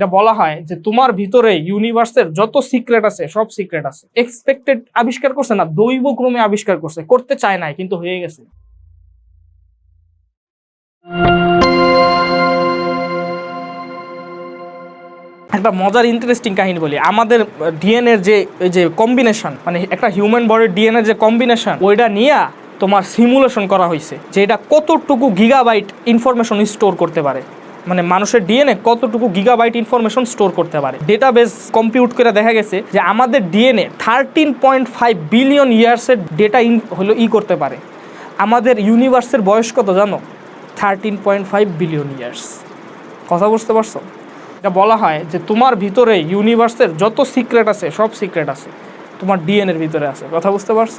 এটা বলা হয় যে তোমার ভিতরে ইউনিভার্সের যত সিক্রেট আছে, সব সিক্রেট আছে। এক্সপেক্টেড আবিষ্কার করছে না দৈব ক্রমে আবিষ্কার করছে। করতে চায় নাই, কিন্তু হয়ে গেছে। একটা মজার ইন্টারেস্টিং কাহিনী বলি। আমাদের ডিএনএ যে যে কম্বিনেশন মানে একটা হিউম্যান বডির ডিএনএ যে কম্বিনেশন ওইটা নিয়ে তোমার সিমুলেশন করা হয়েছে যে এটা কতটুকু গিগাবাইট ইনফরমেশন স্টোর করতে পারে। মানে মানুষের ডিএনএ কতটুকু গিগাবাইট ইনফরমেশন স্টোর করতে পারে? ডেটাবেস কম্পিউট করে দেখা গেছে যে আমাদের DNA thirteen point five billion ইয়ার্সের data in হলো ই করতে পারে। আমাদের ইউনিভার্সের বয়স কত জানো? Thirteen point five billion years কথা বুঝতে পারছ? এটা বলা হয় যে তোমার ভিতরে ইউনিভার্সের যত সিক্রেট আছে, সব সিক্রেট আছে। তোমার ডিএনএ এর ভিতরে আছে, কথা বুঝতে পারছ?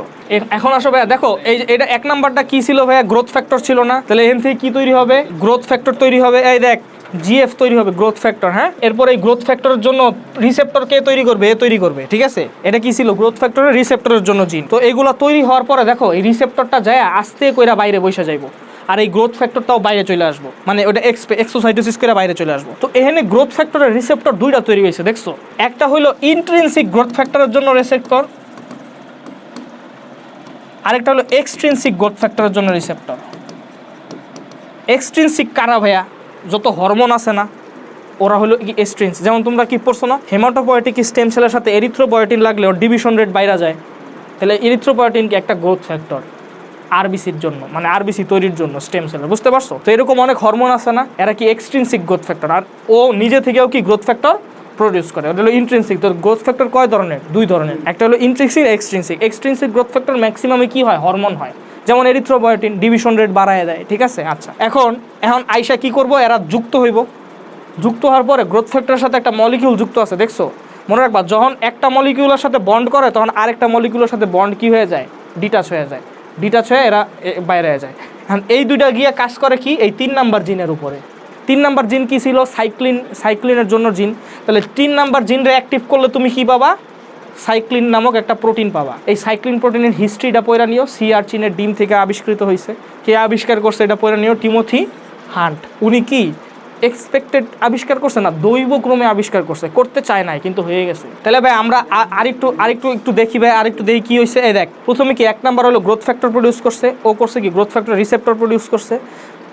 এখন আসো ভাইয়া, দেখো, এই এটা এক নাম্বারটা কি ছিল ভাইয়া? গ্রোথ ফ্যাক্টর ছিল না। তাহলে এখান থেকে কি তৈরি হবে? গ্রোথ ফ্যাক্টর তৈরি হবে, এই দেখ জিএফ তৈরি হবে গ্রোথ ফ্যাক্টর হ্যাঁ? এরপর এই গ্রোথ ফ্যাক্টরের জন্য রিসেপ্টর কে তৈরি করবে? এ তৈরি করবে, ঠিক আছে? এটা কি ছিল? গ্রোথ ফ্যাক্টরের রিসেপ্টরের জন্য জিন তো এগুলো তৈরি হওয়ার পরে দেখো, এই রিসেপ্টরটা যায় আস্তে কইরা বাইরে বসে যাইবো। আর এই গ্রোথ ফ্যাক্টরটাও বাইরে চলে আসব। মানে ওটা এক্সোসাইটোসিস করে বাইরে চলে আসব। তো এখানে গ্রোথ ফ্যাক্টরের রিসেপ্টর দুইটা তৈরি হয়েছে, দেখছ? একটা হলো ইন্ট্রিনসিক গ্রোথ ফ্যাক্টরের জন্য রিসেপ্টর আরেকটা হলো এক্সট্রিনসিক গ্রোথ ফ্যাক্টরের জন্য রিসেপ্টর এক্সট্রিনসিক কারা ভাইয়া? যত হরমোন আছে না, ওরা হলো কি এস্ট্রিনস যেমন তোমরা কি পড়ছো না হেমাটোপয়েটিক স্টেম সেলের সাথে এরিথ্রোপয়েটিন লাগলে ওর ডিভিশন রেট বাইরে যায়। তাহলে এরিথ্রোপয়েটিন কি একটা গ্রোথ ফ্যাক্টর আরবিসির জন্য মানে আরবিসি তৈরির জন্য স্টেম সেলের বুঝতে পারছ? তো এরকম অনেক হরমোন আছে না, এরা কি এক্সট্রিনসিক গ্রোথ ফ্যাক্টর আর ও নিজে থেকেও কি গ্রোথ ফ্যাক্টর প্রডিউস করে? ওটা হলো ইন্ট্রেন্সিক তো গ্রোথ ফ্যাক্টর কয় ধরনের? দুই ধরনের। একটা হলো intrinsic extrinsic extrinsic growth factor ম্যাক্সিমামে কি হয়? হরমোন হয়। যেমন এরিথ্রোপয়েটিন ডিভিশন রেট বাড়ায় দেয়, ঠিক আছে? আচ্ছা এখন এখন আইসা কি করব? এরা যুক্ত হইব। যুক্ত হওয়ার পরে গ্রোথ ফ্যাক্টরের সাথে একটা মলিকিউল যুক্ত আছে, দেখছ? মনে রাখবা, যখন একটা মলিকিউলের সাথে বন্ড করে, তখন আরেকটা মলিকিউলের সাথে বন্ড কি হয়ে যায়? ডিটাচ হয়ে যায়। ডিটাচ হয়ে এরা বাইরে যায়। এই দুইটা গিয়ে কাজ করে কি? এই তিন নাম্বার জিনের উপরে। তিন নাম্বার জিন কি ছিল? সাইক্লিন, সাইক্লিনের জন্য জিন। তাহলে তিন নাম্বার জিনরে অ্যাক্টিভ করলে তুমি কি পাবা? সাইক্লিন নামক একটা প্রোটিন পাবা। এই সাইক্লিন প্রোটিনের হিস্ট্রিটা পয়রা নিও। সি আর চীনের ডিম থেকে আবিষ্কৃত হয়েছে কে আবিষ্কার করছে এটা পয়রা নিও? Timothy Hunt. উনি কি? এক্সপেক্টেড আবিষ্কার করছে না দৈব ক্রমে আবিষ্কার করছে, করতে চায় নাই, কিন্তু হয়ে গেছে। তাহলে ভাই আমরা আরেকটু আরেকটু, একটু দেখি ভাই, আরেকটু দেখি কি হয়েছে এই দেখ, প্রথমে কি এক নাম্বার হলো গ্রোথ ফ্যাক্টর প্রডিউস করছে, ও করছে কি গ্রোথ ফ্যাক্টর রিসেপ্টর প্রডিউস করছে,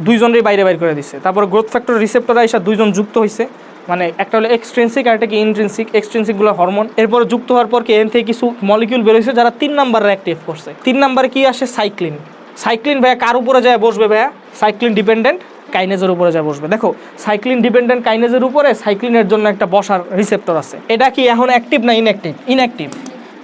দুইজনেরই বাইরে বাইর করে দিচ্ছে তারপর গ্রোথ ফ্যাক্টর রিসেপ্টর আইসা দুইজন যুক্ত হয়েছে মানে একটা হলো এক্সট্রেন্সিক আর একটা কি ইন্ট্রেন্সিক এক্সট্রেন্সিকগুলো হরমোন এরপর যুক্ত হওয়ার পর কি এন থেকে কিছু মলিকিউল বেরোয়েছে যারা তিন নাম্বারে অ্যাক্টিভ করছে। তিন নাম্বারে কি আসে সাইক্লিন সাইক্লিন ভাইয়া কার উপরে যায় বসবে ভাইয়া? সাইক্লিন ডিপেন্ডেন্ট কাইনেজের উপরে যা বসবে। দেখো সাইক্লিন ডিপেন্ডেন্ট কাইনেজের উপরে সাইক্লিনের জন্য একটা বসার রিসেপ্টর আছে। এটা কি এখন অ্যাক্টিভ না ইনঅ্যাক্টিভ ইনঅ্যাক্টিভ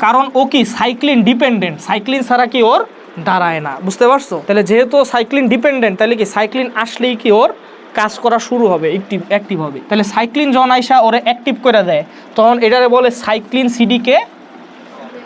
কারণ ও কি সাইক্লিন ডিপেন্ডেন্ট সাইক্লিন ছাড়া কি ওর দাঁড়ায় না। বুঝতে পারছ? তাহলে যেহেতু সাইক্লিন ডিপেন্ডেন্ট তাহলে কি সাইক্লিন আসলেই কি ওর কাজ করা শুরু হবে অ্যাক্টিভ অ্যাক্টিভ হবে। তাহলে সাইক্লিন যখন আইসা ওরে অ্যাক্টিভ করে দেয়, তখন এটারে বলে সাইক্লিন সিডিকে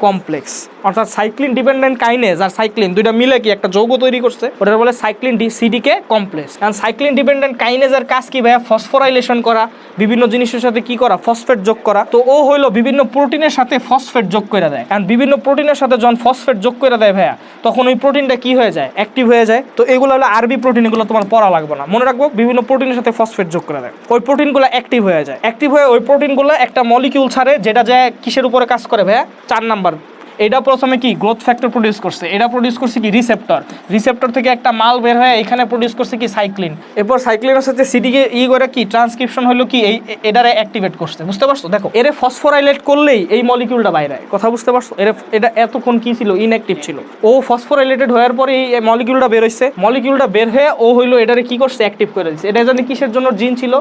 কমপ্লেক্স অর্থাৎ সাইক্লিন ডিপেন্ডেন্ট কাইনেজ আর সাইক্লিন দুইটা মিলে কি একটা যৌগ তৈরি করছে? ওটা বলে সাইক্লিন ডি সিডিকে কমপ্লেক্স কারণ সাইক্লিন ডিপেন্ডেন্ট কাইনেজের কাজ কি ভাইয়া? ফসফোরাইলেশন করা, বিভিন্ন জিনিসের সাথে কি করা? ফসফেট যোগ করা। তো ও হইল বিভিন্ন প্রোটিনের সাথে ফসফেট যোগ করে দেয়। কারণ বিভিন্ন প্রোটিনের সাথে যখন ফসফেট যোগ করে দেয় ভাইয়া, তখন ওই প্রোটিনটা কি হয়ে যায়? অ্যাক্টিভ হয়ে যায়। তো এগুলো হলো আরবি প্রোটিন এগুলো তোমার পড়া লাগবে না। মনে রাখব, বিভিন্ন প্রোটিনের সাথে ফসফেট যোগ করে দেয়। ওই প্রোটিনগুলো অ্যাক্টিভ হয়ে যায়। অ্যাক্টিভ হয়ে ওই প্রোটিনগুলো একটা মলিকিউল ছাড়ে, যেটা যায় কিসের উপরে কাজ করে ভাইয়া? চার নাম্বার এটা প্রথমে কি গ্রোথ ফ্যাক্টর প্রডিউস করছে? এটা প্রডিউস করছে কি রিসেপ্টর রিসেপ্টর থেকে একটা মাল বের হয়ে এখানে প্রডিউস করছে কি সাইক্লিন এরপর সাইক্লিনের সাথে সিডিকে ই করে কি ট্রান্সক্রিপশন হলো কি এই এটারে অ্যাক্টিভেট করছে, বুঝতে পারছ? দেখো, এরে ফসফোরাইলেট করলেই এই মলিকিউলটা বাইরে। কথা বুঝতে পারছ? এর এটা এতক্ষণ কি ছিল? ইনঅ্যাক্টিভ ছিল। ও ফসফোরাইলেটেড হওয়ার পরে এই মলিকিউলটা বের হইছে। মলিকিউলটা বের হয়ে ও হইল এটারে কি করছে? অ্যাক্টিভ করে দিচ্ছে এটা জানি কিসের জন্য জিন ছিল?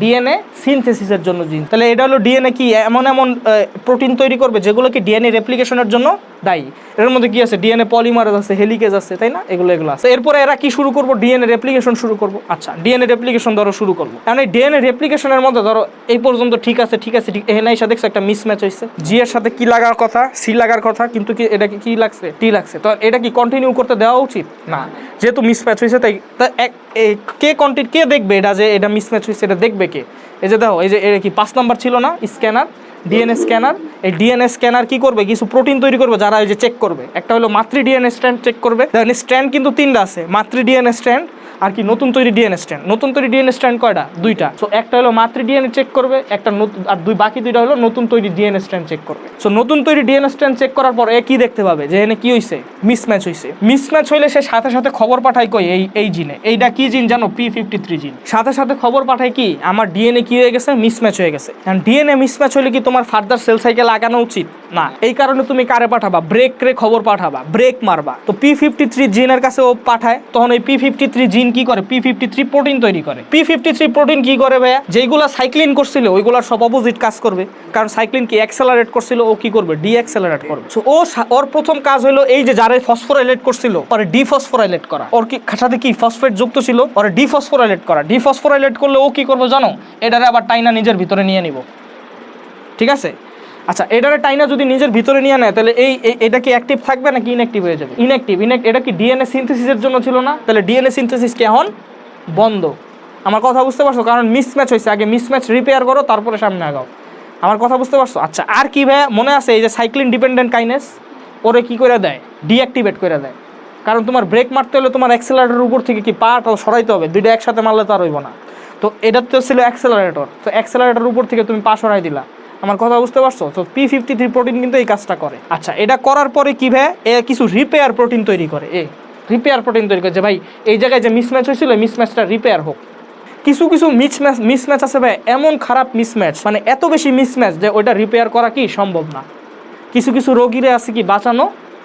ডিএনএ সিনথেসিসের জন্য জিন তাহলে এটা হলো ডিএনএ কি? এমন এমন প্রোটিন তৈরি করবে যেগুলো কি ডিএনএ রেপ্লিকেশনের জন্য দায়ী। এর মধ্যে কি আছে? ডিএনএ পলিমারেজ আছে হেলিকেজ আছে, তাই না? এগুলো এগুলো আছে। এরপরে এরা কি শুরু করব? ডিএনএ রেপ্লিকেশন শুরু করব। আচ্ছা ডিএনএ রেপ্লিকেশন ধরো শুরু করব। কারণ এই ডিএনএ রেপ্লিকেশনের মধ্যে ধরো এই পর্যন্ত ঠিক আছে ঠিক আছে, ঠিক এখানে এসে দেখছ একটা মিসম্যাচ হয়েছে। জি এর সাথে কি লাগার কথা? সি লাগার কথা, কিন্তু কি এটা কি লাগছে? টি লাগছে। তো এটা কি কন্টিনিউ করতে দেওয়া উচিত? না। যেহেতু মিসম্যাচ হয়েছে, তাই কে কন্টি কে দেখবে এটা যে এটা মিসম্যাচ হয়েছে, এটা দেখবে কে? এই যে দেখো, এই যে এটা কি পাঁচ নাম্বার ছিল না? স্ক্যানার ডিএনএ স্ক্যানার এই ডিএনএ স্ক্যানার কি করবে? কিছু প্রোটিন তৈরি করবে যারা ওই যে চেক করবে। একটা হলো মাতৃ ডিএনএ স্ট্যান্ড চেক করবে। স্ট্যান্ড কিন্তু তিনটা আছে, মাতৃ ডিএনএ স্ট্র্যান্ড আর কি, নতুন তৈরি ডিএনএ স্ট্যান্ড নতুন তৈরি ডিএনএ স্ট্যান্ড কয়টা? দুইটা। সো একটা হলো মাতৃ ডিএনএ চেক করবে, একটা নতুন আর দুই বাকি দুইটা হলো নতুন তৈরি ডিএনএ স্ট্যান্ড চেক করবে। সো নতুন তৈরি ডিএনএ স্ট্যান্ড চেক করার পর এ কি দেখতে পাবে? যে এখানে কি হইছে? মিসম্যাচ হইছে। মিসম্যাচ হইলে সে সাথে সাথে খবর পাঠায় কই এই এই জিনে এইটা কি জিন জানো? পি ফিফটি থ্রি জিন সাথে সাথে খবর পাঠায় কি? আমার ডিএনএ কি হয়ে গেছে? মিসম্যাচ হয়ে গেছে। কারণ ডিএনএ মিসম্যাচ হলে কি তোমার ফার্দার সেল সাইকেল লাগানো উচিত? না। এই কারণে তুমি কারে পাঠাবা? ব্রেক রে খবর পাঠাবা। ব্রেক মারবা। তো পি ফিফটি থ্রি জিনের কাছে ও পাঠায়। তখন এই পি ফিফটি থ্রি জিন কি করে? পি ফিফটি থ্রি প্রোটিন তৈরি করে। পি ফিফটি থ্রি প্রোটিন কি করে ভাইয়া? যেগুলো সাইক্লিন করছিল, ওইগুলোর সব অপোজিট কাজ করবে। কারণ সাইক্লিন কি অ্যাক্সেলারেট করছিল, ও কি করবে? ডি অ্যাক্সেলারেট করবে ও ওর প্রথম কাজ হলো এই যে যারা ফসফোরাইলেট করছিল, ওর ডি ফসফোরাইলেট করা। ওর কি সাথে কি ফসফেট যুক্ত ছিল? ওর ডি ফসফোরাইলেট করা। ডি ফসফোরাইলেট করলে ও কি করবে জানো? এটারে আবার টাইনা নিজের ভিতরে নিয়ে নিব। ঠিক আছে? আচ্ছা এটারে টাইনা যদি নিজের ভিতরে নিয়ে নেয়, তাহলে এই এটা কি অ্যাক্টিভ থাকবে নাকি ইনঅ্যাক্টিভ হয়ে যাবে? ইনঅ্যাক্টিভ ইনঅ্যাক্ট এটা কি ডিএনএ সিনথেসিসের জন্য ছিল না? তাহলে ডিএনএ সিনথেসিস কি এখন? বন্ধ। আমার কথা বুঝতে পারছ? কারণ মিসম্যাচ হয়েছে। আগে মিসম্যাচ রিপেয়ার করো, তারপরে সামনে আগাও। আমার কথা বুঝতে পারছ? আচ্ছা আর কি ভাই মনে আছে এই যে সাইক্লিন ডিপেন্ডেন্ট কাইনেস ওরে কি করে দেয়? ডিঅ্যাক্টিভেট করে দেয়। কারণ তোমার ব্রেক মারতে হলে তোমার অ্যাক্সেলারেটর উপর থেকে কি পাটা সরাইতে হবে? দুইটা একসাথে মারলে তো আর হইব না। তো এটা তো ছিল অ্যাক্সেলারেটর তো অ্যাক্সেলারেটর উপর থেকে তুমি পা সরাই দিলা। আমার কথা বুঝতে পারছ? তো পি ফিফটি থ্রি প্রোটিন কিন্তু এই কাজটা করে। আচ্ছা এটা করার পরে কি ভাই? এ কিছু রিপেয়ার প্রোটিন তৈরি করে। এ রিপেয়ার প্রোটিন তৈরি করে যে ভাই, এই জায়গায় যে মিসম্যাচ হয়েছিল মিসম্যাচটা রিপেয়ার হোক। কিছু কিছু মিসম্যাচ মিসম্যাচ আছে ভাই, এমন খারাপ মিসম্যাচ মানে এত বেশি মিসম্যাচ যে ওইটা রিপেয়ার করা কি সম্ভব না। কিছু কিছু রোগীরা আছে কি বাঁচানো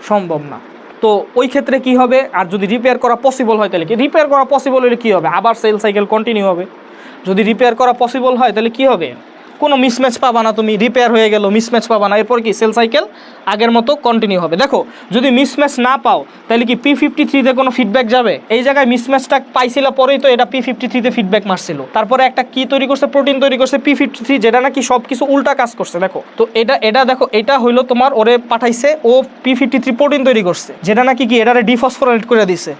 সম্ভব না। তো ওই ক্ষেত্রে কি হবে? আর যদি রিপেয়ার করা পসিবল হয়, তাহলে কি? রিপেয়ার করা পসিবল হলে কী হবে? আবার সেল সাইকেল কন্টিনিউ হবে। যদি রিপেয়ার করা পসিবল হয়, তাহলে কি হবে? কোনো মিসম্যাচ পাবা না তুমি রিপেয়ার হয়ে গেল মিসম্যাচ পাবা না। এরপর কি? সেল সাইকেল আগের মতো কন্টিনিউ হবে। দেখো, যদি মিসম্যাচ না পাও, তাহলে কি পি ফিফটি থ্রিতে কোনো ফিডব্যাক যাবে? এই জায়গায় মিসম্যাচটা পাইছিল পরেই তো এটা পি ফিফটি থ্রিতে ফিডব্যাক মারছিল। তারপরে একটা কি তৈরি করছে? প্রোটিন তৈরি করছে পি ফিফটি থ্রি যেটা নাকি সব কিছু উল্টা কাজ করছে, দেখো। তো এটা এটা দেখো, এটা হইল তোমার ওরে পাঠাইছে, ও পি ফিফটি থ্রি প্রোটিন তৈরি করছে, যেটা নাকি কি এটারে ডিফসফোরেট করে দিছে।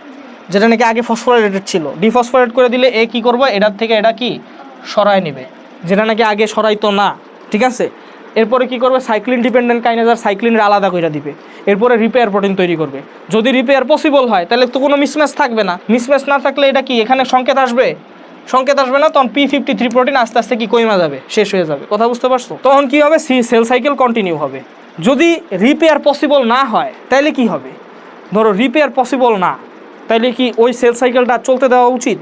যেটা নাকি আগে ফসফোরাইলেটেড ছিল। ডিফসফোরেট করে দিলে এ কি করবে? এটার থেকে এটা কি সরায় নেবে। যেটা নাকি আগে সরাইতো না, ঠিক আছে? এরপরে কি করবে? সাইক্লিন ডিপেন্ডেন্ট কাইনেজার সাইক্লিনের আলাদা করে দিবে। এরপরে রিপেয়ার প্রোটিন তৈরি করবে। যদি রিপেয়ার পসিবল হয়, তাহলে তো কোনো মিসম্যাচ থাকবে না। মিসম্যাচ না থাকলে এটা কি? এখানে সংকেত আসবে? সংকেত আসবে না, তখন পি ফিফটি থ্রি প্রোটিন আস্তে আস্তে কি কমে যাবে? শেষ হয়ে যাবে। কথা বুঝতে পারছ? তখন কি হবে? সি সেল সাইকেল কন্টিনিউ হবে। যদি রিপেয়ার পসিবল না হয় তাহলে কি হবে? ধরো রিপেয়ার পসিবল না তাহলে কি ওই সেল সাইকেলটা চলতে দেওয়া উচিত?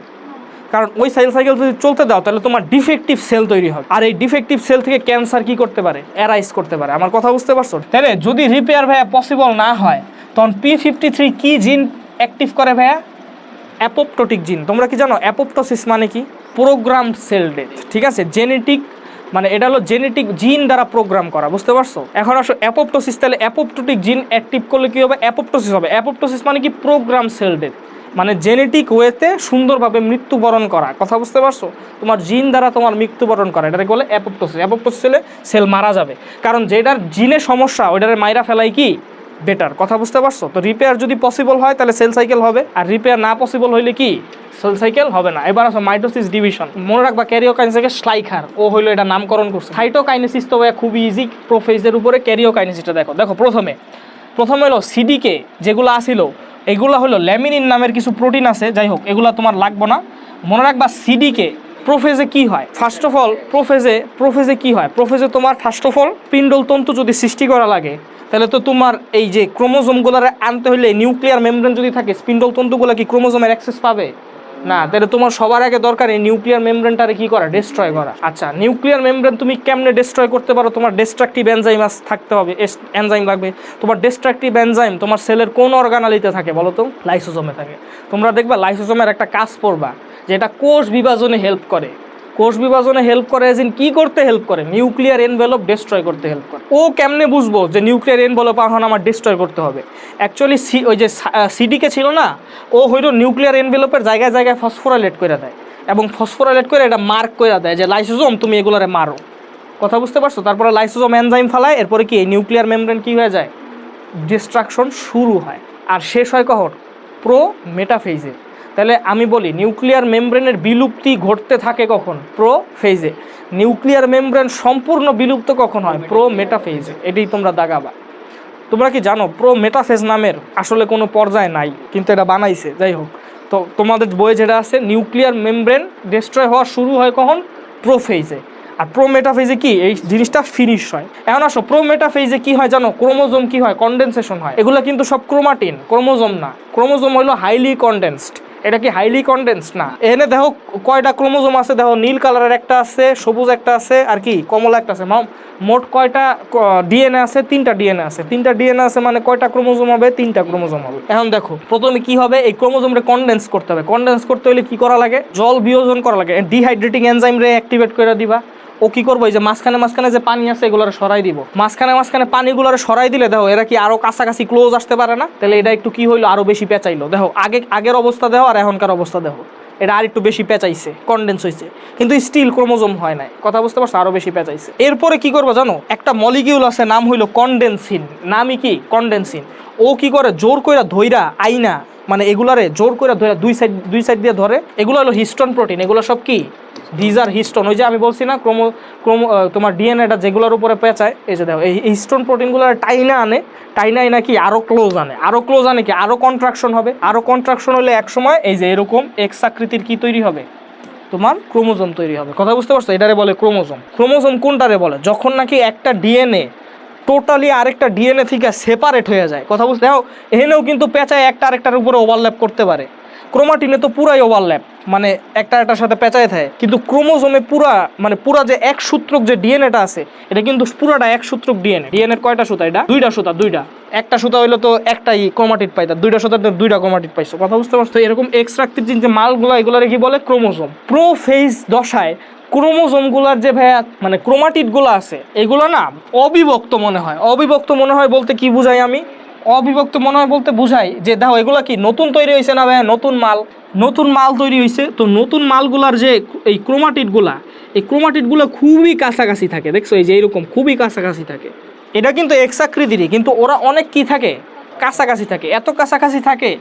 কারণ ওই সেল সাইকেল যদি চলতে দাও, তাহলে তোমার ডিফেক্টিভ সেল তৈরি হবে। আর এই ডিফেক্টিভ সেল থেকে ক্যান্সার কি করতে পারে? অ্যারাইজ করতে পারে। আমার কথা বুঝতে পারছ? তাহলে যদি রিপেয়ার ভাইয়া পসিবল না হয়, তখন পি ফিফটি থ্রি কি জিন অ্যাক্টিভ করে ভাইয়া? অ্যাপোপটোটিক জিন তোমরা কি জানো? অ্যাপোপটোসিস মানে কি? প্রোগ্রাম সেল ডেথ ঠিক আছে? জেনেটিক মানে এটা হলো জেনেটিক জিন দ্বারা প্রোগ্রাম করা। বুঝতে পারছ? এখন আসো অ্যাপোপটোসিস তাহলে অ্যাপোপটোটিক জিন অ্যাক্টিভ করলে কি হবে? অ্যাপোপটোসিস হবে। অ্যাপোপটোসিস মানে কি? প্রোগ্রাম সেল ডেথ মানে জেনেটিক ওয়েতে সুন্দরভাবে মৃত্যুবরণ করা। কথা বুঝতে পারছ? তোমার জিন দ্বারা তোমার মৃত্যুবরণ করা। এটাকে বলে অ্যাপোপটোসিস অ্যাপোপটোসিস হলে সেল মারা যাবে। কারণ যেটার জিনে সমস্যা, ওইটারে মাইরা ফেলাই কি? বেটার কথা বুঝতে পারছ? তো রিপেয়ার যদি পসিবল হয়, তাহলে সেল সাইকেল হবে। আর রিপেয়ার না পসিবল হইলে কি? সেল সাইকেল হবে না। এবার আসো মাইটোসিস ডিভিশন মনে রাখবা ক্যারিওকাইনেসিসকে স্লাইখার ও হইল এটা নামকরণ করছে। সাইটোকাইনেসিস তো খুবই ইজি প্রোফেজের উপরে ক্যারিওকাইনেসিসটা দেখো। দেখো, প্রথমে। প্রথমে হলো সিডিকে যেগুলো আসিল এগুলো হলো ল্যামিনিন নামের কিছু প্রোটিন আছে, যাই হোক, এগুলো তোমার লাগবো না। মনে রাখবা সিডিকে প্রোফেজে কি হয়? ফার্স্ট অফ অল প্রোফেজে প্রোফেজে কি হয়? প্রোফেজে তোমার ফার্স্ট অফ অল পিন্ডল তন্তু যদি সৃষ্টি করা লাগে, তাহলে তো তোমার এই যে ক্রোমোজোমগুলোরে আনতে হলে নিউক্লিয়ার মেমব্রেন যদি থাকে স্পিন্ডল তন্তুগুলো কি ক্রোমোজোমের অ্যাক্সেস পাবে? না, তাহলে তোমার সবার আগে দরকার এই নিউক্লিয়ার মেমব্রেনটারে কি করা? ডিস্ট্রয় করা। আচ্ছা নিউক্লিয়ার মেমব্রেন তুমি কেমনে ডিস্ট্রয় করতে পারো? তোমার ডিস্ট্রাকটিভ এনজাইম থাকতে হবে। এনজাইম লাগবে। তোমার ডিস্ট্রাকটিভ এনজাইম তোমার সেলের কোন অর্গানালিতে থাকে বলো তো? লাইসোজোমে থাকে। তোমরা দেখবা লাইসোজোমের একটা কাজ পড়বা যেটা কোষ বিভাজনে হেল্প করে। কোষ বিভাজনে হেল্প করে এজিন কি করতে হেল্প করে? নিউক্লিয়ার এনভেলপ ডিস্ট্রয় করতে হেল্প করে। ও কেমনে বুঝব যে নিউক্লিয়ার এনভেলপ এখন আমার ডিস্ট্রয় করতে হবে? অ্যাকচুয়ালি সি ওই যে সিডিকে ছিল না, ও হইল নিউক্লিয়ার এনভেলপের জায়গায় জায়গায় ফসফোরাইলেট করে দেয়। এবং ফসফোরাইলেট করে এটা মার্ক করে দেয় যে লাইসোজোম তুমি এগুলোরে মারো। কথা বুঝতে পারছ? তারপরে লাইসোজোম এনজাইম ফালায়, এরপরে কি নিউক্লিয়ার মেমব্রেন কি হয়ে যায়? ডিস্ট্রাকশন শুরু হয়। আর শেষ হয় কখন? প্রো মেটাফেজে তাহলে আমি বলি, নিউক্লিয়ার মেমব্রেনের বিলুপ্তি ঘটতে থাকে কখন? প্রো ফেজে। নিউক্লিয়ার মেমব্রেন সম্পূর্ণ বিলুপ্ত কখন হয়? প্রো মেটাফেজে। এটাই তোমরা দাগাবা। তোমরা কি জানো, প্রো মেটাফেজ নামের আসলে কোনো পর্যায় নাই, কিন্তু এটা বানাইছে, যাই হোক। তো তোমাদের বইয়ে যেটা আছে, নিউক্লিয়ার মেমব্রেন ডিস্ট্রয় হওয়া শুরু হয় কখন? প্রোফেজে আর প্রো প্রোমেটাফেজে কি? এই জিনিসটা ফিনিশ হয়। এখন আসো, প্রো প্রোমেটাফেজে কি হয় জানো? ক্রোমোজোম কি হয়? কন্ডেনসেশন হয়। এগুলো কিন্তু সব ক্রোমাটিন, ক্রোমোজোম না। ক্রোমোজোম হলো হাইলি কন্ডেন্সড এটা কি হাইলি কন্ডেন্স না। এখানে দেখো কয়টা ক্রোমোজোম আছে? দেখো নীল কালারের একটা আছে, সবুজ একটা আছে, আর কি, কমলা একটা আছে। মাম- মোট কয়টা ডিএনএ আছে? তিনটা ডিএনএ আছে। তিনটা ডিএনএ আছে মানে কয়টা ক্রোমোজোম হবে? তিনটা ক্রোমোজোম হবে। এখন দেখো, প্রথমে কি হবে? এই ক্রোমোজোমটা কন্ডেন্স করতে হবে। কন্ডেন্স করতে হলে কি করা লাগে? জল বিয়োজন করা লাগে। ডিহাইড্রেটিং এনজাইম রে অ্যাক্টিভেট করে দিবা। ও কি করব? এই যে মাঝখানে মাঝখানে যে পানি আছে এগুলো সরাই দিব। মাঝখানে মাঝখানে পানিগুলো সরাই দিলে দেখো, এরা কি আরও কাছাকাছি ক্লোজ আসতে পারে না? তাহলে এটা একটু কি হইল? আরও বেশি পেঁচাইলো। দেখো, আগে, আগের অবস্থা দেখো আর এখনকার অবস্থা দেখো। এটা আর একটু বেশি পেঁচাইছে কন্ডেন্স হয়েছে কিন্তু স্টিল ক্রোমোজোম হয় নাই। কথা বুঝতে পারছ? আরও বেশি পেঁচাইছে। এরপরে কি করব জানো? একটা মলিকিউল আছে, নাম হইল কন্ডেন্সিন নামই কি? কন্ডেন্সিন ও কি করে? জোর কইরা ধইরা আইনা মানে এগুলারে জোর করে ধরে দুই সাইড দুই সাইড দিয়ে ধরে। এগুলো হলো হিস্টোন প্রোটিন এগুলো সব কি? দিজ আর হিস্টোন ওই যে আমি বলছি না, ক্রোমো ক্রোমো তোমার ডিএনএটা যেগুলোর উপরে পেঁচায়, এই যে দেখো, এই হিস্টোন প্রোটিনগুলো টাইনা আনে। টাইনা আনে কি? আরও ক্লোজ আনে। আরও ক্লোজ আনে কি? আরও কন্ট্রাকশন হবে। আরও কন্ট্রাকশন হলে এক সময় এই যে এরকম এক্স আকৃতির কি তৈরি হবে? তোমার ক্রোমোজোম তৈরি হবে। কথা বুঝতে পারছ? এটারে বলে ক্রোমোজোম। ক্রোমোজোম কোনটারে বলে? যখন নাকি একটা ডিএনএ টোটালি আরেকটা ডিএনএ থেকে সেপারেট হয়ে যায়। কথা বুঝতে দেখো এখানেও কিন্তু পেঁচায় একটা আরেকটার উপরে ওভারল্যাপ করতে পারে। ক্রোমাটিনে তো পুরাই ওভারল্যাপ মানে একটা একটার সাথে পেঁচায় থাকে। কিন্তু ক্রোমোজোমে পুরা মানে পুরা যে এক সূত্রক যে ডিএনএটা আছে, এটা কিন্তু পুরাটা এক সূত্রক ডিএনএ। ডিএনএর কয়টা সুতা এটা? দুইটা সুতা, দুইটা। একটা সুতা হইল তো একটাই ক্রোমাটিড পাইতা, দুইটা সুতাতে দুইটা ক্রোমাটিড পাইছো। কথা বুঝতে পারছ? এরকম এক্সট্রাক্টিভ যে মালগুলো এগুলোরে কি বলে? ক্রোমোজোম। প্রোফেজ দশায় ক্রোমোজোমগুলার যে ভাইয়া মানে ক্রোমাটিডগুলো আছে, এগুলো না অবিভক্ত মনে হয়। অবিভক্ত মনে হয় বলতে কি বুঝাই আমি? অবিভক্ত মনে হয় বলতে বুঝাই যে, দেখো, এগুলো কি নতুন তৈরি হয়েছে না ভাইয়া? নতুন মাল। নতুন মাল তৈরি হয়েছে তো নতুন মালগুলার যে এই ক্রোমাটিডগুলা, এই ক্রোমাটিডগুলো খুবই কাছাকাছি থাকে। দেখছ, এই যে এরকম খুবই কাছাকাছি থাকে। এটা কিন্তু এক্সাকৃতিরই, কিন্তু ওরা অনেক কি থাকে? কাছাকাছি থাকে। এত কাছাকাছি থাকে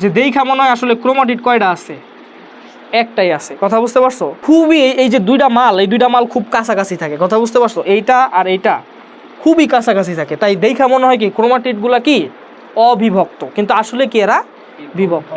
যে, দেখা মনে হয় আসলে ক্রোমাটিড কয়টা আছে? একটাই আছে। কথা বুঝতে পারছ? খুবই এই- যে দুইটা মাল, এই দুইটা মাল খুব কাছাকাছি থাকে। কথা বুঝতে পারছ? এইটা আর এইটা খুবই কাছাকাছি থাকে। তাই দেখা মনে হয় কি ক্রোমাটিডগুলা কি? অবিভক্ত। কিন্তু আসলে কি এরা? বিভক্ত।